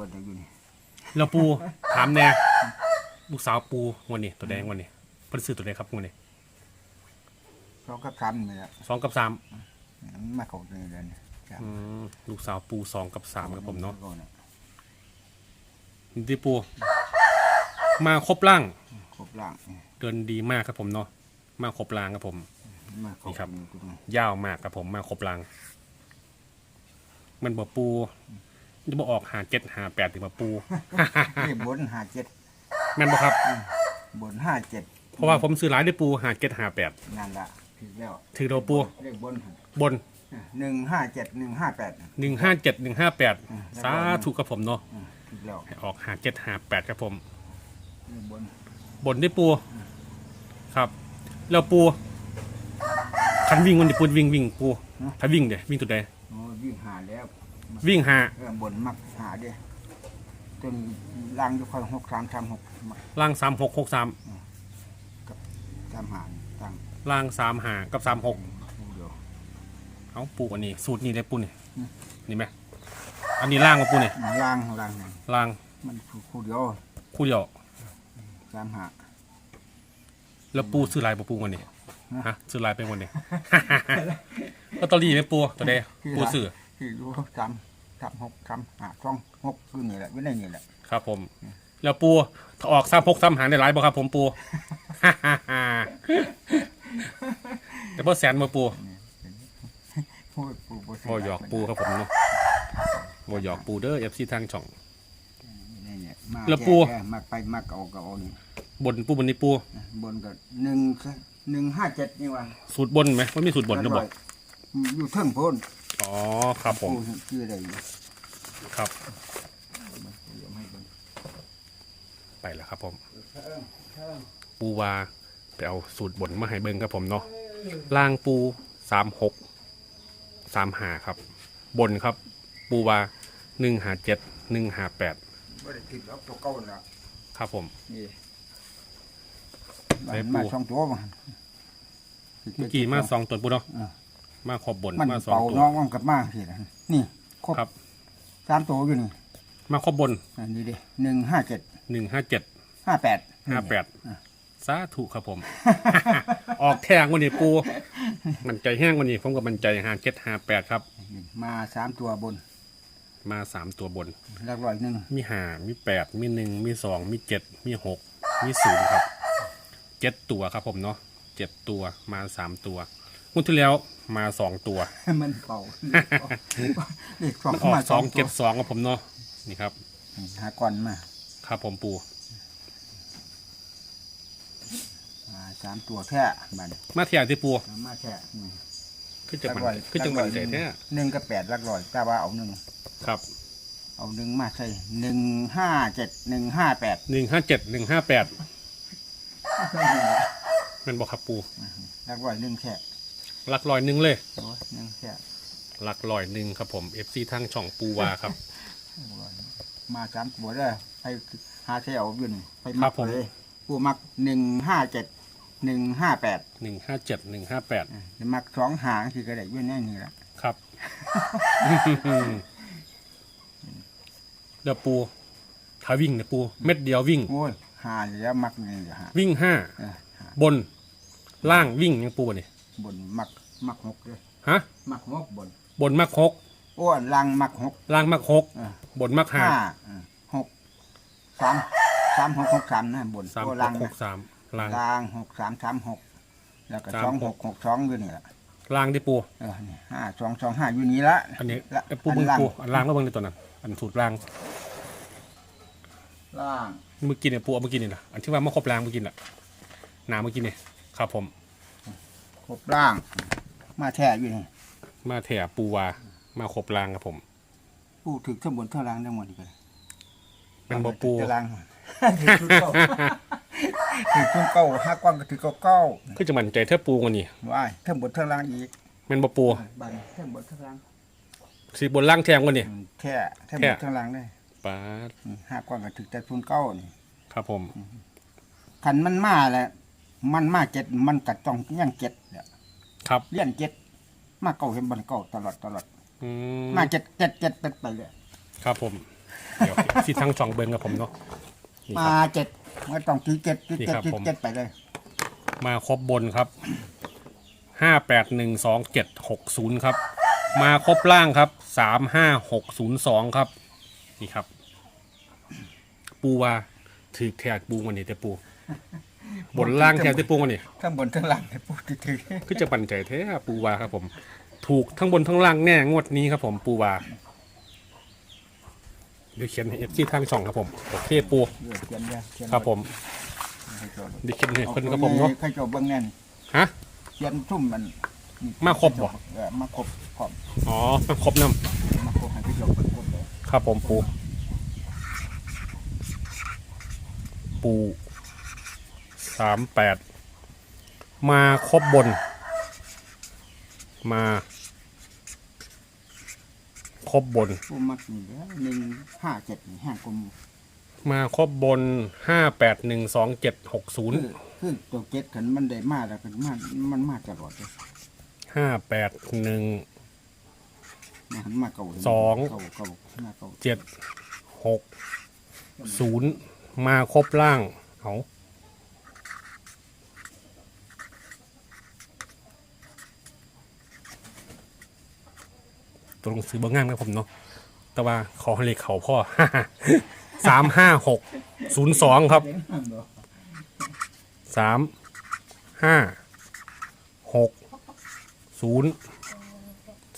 วนอยู่นี่แล้วปู ถามแน่ลูกสาวปูวันนี้ตัวแดงวันนี้เพิ่นซื้อตัวแดงครับวันนี้สองกับสามนี่แหละสองกับสามมันมาเข้าในเดือนนี้ครับอืมลูกสาวปูสองกับสามครับผมเนาะก่อนี่ที่ปู มาครบร่าง ครบล่างเดินดีมากครับผมเนาะมาครบร่างครับผม มาเข้านี่ครับ ตรงนี้ยาวมากครับผมมาครบร่าง มันบอกปู จะบอกออกหาเจ็ดหาแปดถึงมาปู นี่บนห้าเจ็ดแม่นบ่ครับ บนห้าเจ็ดเพราะว่าผมซื้อหลายได้ปูหาเจ็ดหาแปดนั่นละถึงแล้วถือโดปูเลขบนบนหนึ่งห้าเจ็ดหนึ่งห้าแปดหนึ่งห้าเจ็ดหนึ่งห้าแปดอืมสาธุครับผมเนาะถึงแล้วให้ออกหาเจ็ดหาแปดครับผมเลขบนบนได้ปู ครับ แล้วปูคันวิ่งวันนี้ปูวิ่งวิ่งปูถ้าวิ่งเดี๋ยววิ่งตัวใดโอ้วิ่งหาแล้ว วิ่งหาเออบนมักหาเด้จนล่างอยู่ค่อยหกสามสามหกมักล่างสามหกหกสามสามหาตั้งล่างสามหากับสามหกคู่เดียวเอาปูอันนี้ สูตรนี้เลยปูนี่อืมนี่ไหมอันนี้ล่างมาปูนี่ล่างล่างนั่นล่างมันคู่เดียวคู่เดียวสามหาแล้วปูซื้อลายปูปูวันนี้ฮะฮะซื้อลายเป็นวันนี้ลอตเตอรี่ไหมปูตัวใดปูซื้อ ที่รู้สามสามหกสามหาสองหกคือนี่แหละอยู่ในนี่แหละครับผม แล้วปูถ้าออกสามหกสามหางได้หลายบ่ครับผมปู แต่พอแสนมาปูพูดปูบ่บอหยอกปูครับผมเนาะบอหยอกปูเด้อเอฟซีทางช่อง นี่เนี่ยมาแล้วปูค่มักไปมักเอาก็เอานี่บนปูบนนี้ปู บนก็หนึ่งหนึ่งห้าเจ็ดนี่ว่าสูตรบนไหมมันมีสูตรบนหรือเปล่าอยู่เทิงโพ้น อ๋อครับผมปูชื่ออะไรอยู่ครับเดี๋ยวให้เบิ่งไปแล้วครับผมเทิงเทิงปูวาไปเอาสูตรบนมาให้เบิ่งครับผมเนาะล่างปูสามหกสามหาครับ บนครับ ปูวาหนึ่งหาเจ็ดหนึ่งหาแปดบ่ได้ติดเอาตัวเก่าน่ะครับผม นี่ไหนปูมาสองตัวมาเมื่อกี้มาสองตัวปูเนาะอ่า มาขอบบนมันมาสองเป่าตัว น้องมันกลับมาสิล่ะนี่ครบครับ สามตัวอยู่นี่มาขอบบนอันนี้ดิหนึ่งห้าเจ็ดหนึ่งห้าเจ็ดห้าแปดห้าแปดอะสาธุครับผม ออกแทงวันนี้ปูมันใจแห้งวันนี้ผมกับมันใจหาเจ็ดหาแปดครับ นี่มาสามตัวบนมาสามตัวบน หลักร้อยหนึ่งมีหามีแปดมีหนึ่งมีสองมีเจ็ดมีหกมีศูนย์ครับเจ็ดตัวครับผมเนาะเจ็ดตัวมาสามตัว งวดที่แล้วมาสองตัว มันเป่าเลขสองมันออกมาสองตัวเจ็ดสองครับผมเนาะนี่ครับ หาก่อนมาครับผมปูมาสามตัวแค่บันมาเทียที่ปูมาแค่นี่คือจังหวัดคือจังหวัดใจแท้หนึ่งกับแปดหลักร้อยแต่ว่าเอาหนึ่งครับเอาหนึ่งมาใส่หนึ่งห้าเจ็ดหนึ่งห้าแปดหนึ่งห้าเจ็ดหนึ่งห้าแปดมันบอกครับปูหลักร้อยหนึ่งแค่ หลักลอยหนึ่งเลย โอ้ยหนึ่งแค่หลักลอยหนึ่งครับผมเอฟซีทางช่องปูวาครับ มาสามตัวได้อไปหาเที่ยวอยู่นี่ไปครัมับกผม เลยผู้มักหนึ่งห้าเจ็ดหนึ่งห้าแปดหนึ่งห้าเจ็ดหนึ่งห้าแปดมักสองหางที่กระเด็อยู่ในนี่แหละครับ เดี๋ยวปูถ้าวิ่งเนี่ยปู เม็ดเดียววิ่ง โอ้ยหาแล้วมักนี่เดี๋ยวหาวิ่งห้าเออหาบนล่างวิ่งยังปูนี่ บนมักมักหกเลยฮะ มักหกบนบนมักหกโอ้ยลังมักหกล่างมักหกเออบนมักห้าห้าเออหกสามสามหกหกสามนะบนสามโอ้หลักงหนะกสามล่าง ลางหกสามสามหกแล้วก็สามสองหหก กหกสองอยู่นี่แหละล่างที่ปู เออนี่ห้าสองสองห้าอยู่นี่ละอันนี้ละไอ้ปูเบิ้งล่างปูอันล่างแล้วเบิ้งในตัวนั้น อันสูตรล่างล่าง เมื่อกี้เนี่ยปูเอาเมื่อกี้นี่นะอันที่ว่ามาครบล่างเมื่อกี้น่ะหนาเมื่อกี้นี่ครับผมค รบล่าง มาแท้อยู่นี่มาแถปูวามาครบล่างครับผมปูถึกทั้งบนทั้งล่างทั้งหมดนี่ไปเป็นบ่ปูจะล่างถึกชุดเก้าถึกชุดเก้าห้ากว้างก็ถึกเก้าเก้าคือจะมั่นใจเท่าปูกันนี่ว้ายทั้งบนทั้งล่างอีกเป็นบ่ปูบันทั้งบนทั้งล่างสีบนล่างแทงกันนี่อืมแท้ทั้งบแท้นทั้งล่างได้ป้าดอืมห้ากว้างก็ถึกแต่ชุดเก้านี่ครับผมขันมันมาแหละ มันมาเจ็ดมันกัดต้องยังเจ็ดเนี่ยครับเลี้ยนเจ็ดมาเก้าเห็นบันเก้าตลอดตลอดอืมมาเจ็ดเจ็ดเจ็ดเป็นไปเลยครับผมเดี๋ยวที่ทั้งช่องเบิ้งครับผมเนาะนี่คมารับ เจ็ดไม่ต้องตีเจ็ดตีนี่เจ็ดครับตีผม เจ็ดไปเลย มาครบบนครับห้าแปดหนึ่งสองเจ็ดหกศูนย์ครับ มาครบล่างครับสามห้าหกศูนย์สองครับ นี่ครับ ปูว่าถือแทกปูวันนี้แต่ปู บนล่างแทกแต่ปูวันนี้ทั้งบนทั้งล่างพูดถือคือจะปั่นใจแท้ปูวาครับผม ถูกทั้งบนทั้งล่างแน่งวดนี้ครับผมปูวาเดี๋ยวเขียนให้เอฟซีทางช่องครับผมโอเคปูเลือกเขียนเยอะเขียนครับผมให้โจทย์เดี๋ยวเขียนให้เพิ่นครับผมเนาะให้โจทย์เบื้องแน่นฮะเขียนทุ่มมันนี่มาครบบ่เออมาครบพร้อมอ๋อมันครบน้มาครบให้พี่โจทย์เบิ่งครบเลยำครับผมปูปู สามแปดมาครบบน มาครบบนผู้มักนี่เด้อหนึ่งห้าเจ็ดนี่ห้ากลมมาครบบนห้าแปดหนึ่งสองเจ็ดหกศูนย์คือคือตัวเจ็ดขันมันได้มาแล้วกันมันมันมาตลอดเลยห้าแปดหนึ่งมันมาเก่าเลยสอง เก่าเก่ามาเก่าเจ็ดหกศูนย์มาครบล่าง เอา ตัวหนังสือบางงามครับผมเนาะแต่ว่าขอให้เลขเขาพ่อ สามห้าหกศูนย์สองครับสามห้าหกศูนย์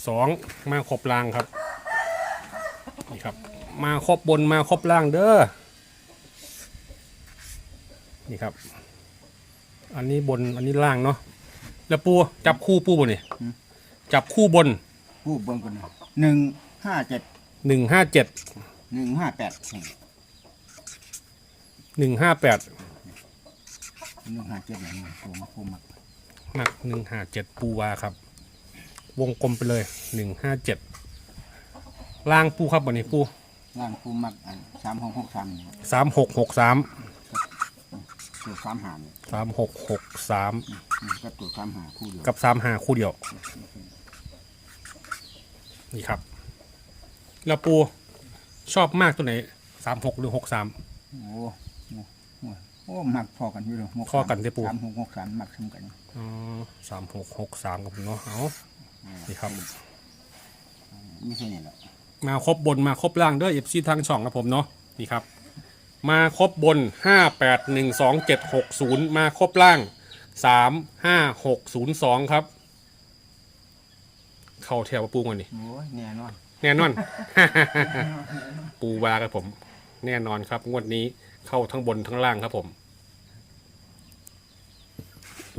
สองมาครบล่างครับนี่ครับ มาครบบนมาครบล่างเด้อนี่ครับ อันนี้บนอันนี้ล่างเนาะแล้วปูจับคู่ปูบนนี่จับคู่บน ผู้เบิ่งกันนะหนึ่งห้าเจ็ดหนึ่งห้าเจ็ดหนึ่งห้าแปดหนึ่งห้าแปดหนึ่งห้าเจ็ดอย่างนี้ตัวมาผู้มักหนักหนึ่งห้าเจ็ดปูวาครับ วงกลมไปเลยหนึ่งห้าเจ็ดล่างปูครับวันนี้ปูร่างผู้มักอันสามหกหกสามนี่สามหกหกสามตัวสามหานี่สามหกหกสามอืมก็ตัวสามหาคู่เดียวกับสามห้าคู่เดียว นี่ครับ แล้วปูชอบมากตัวไหนสามหกหรือหกสาม โอ้โหโอ้โอ้มักพอกันอยู่เลยหพอกันเด้อปู่ สามหกหกสามมักสำกันอ๋อสามหกหกสามกับผมเนาะเอานี่ครับ ไม่ใช่นี่แหละมาครบบนมาครบล่างเด้อเอฟซีทางช่องครับผมเนาะนี่ครับ มาครบบนห้าแปดหนึ่งสองเจ็ดหกศูนย์มาครบล่างสามห้าหกศูนย์สองครับ เข้าแถวปูกันนี่โอ้ยแน่นอนแน่นอน ปูวาครับผม แน่นอนครับ งวดนี้เข้าทั้งบนทั้งล่างครับผม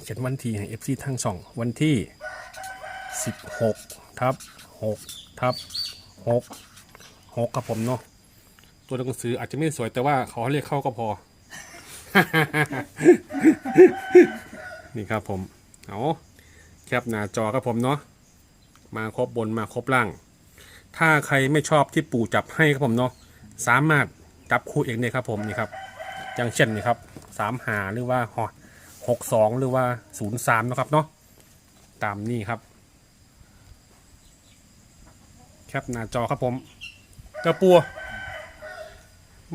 เขียนวันที่ให้เอฟซีทั้งสองวันที่สิบหกทับหกทับหกหกครับผมเนาะตัวหนังสืออาจจะไม่สวยแต่ว่าเขาเรียกเข้าก็พอ นี่ครับผม เอาแคปหน้าจอครับผมเนาะ มาครบบนมาครบล่าง ถ้าใครไม่ชอบที่ปู่จับให้ครับผมเนาะสามารถจับคู่เองได้ครับผมนี่ครับอย่างเช่นนี่ครับสามหาหรือว่าหอหกสองหรือว่าศูนย์สามนะครับเนาะตามนี่ครับ แคปหน้าจอครับผมเจ้าปัว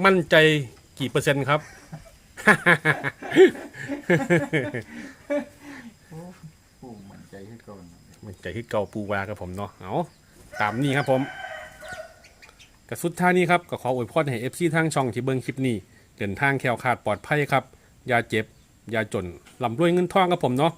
มั่นใจกี่เปอร์เซ็นต์ครับ ผู้มันใจให้ก่อน มันใจที่เก่าปูวาครับผมเนาะเอาตามนี้ครับผมกับสุดท่านี้ครับก็ขออวยพรให้เอฟซีทางช่องที่เบิ้งคลิปนี้ เดินทางแคล้วคลาดปลอดภัยครับอย่าเจ็บอย่าจนลำรวยเงินทองครับผมเนาะ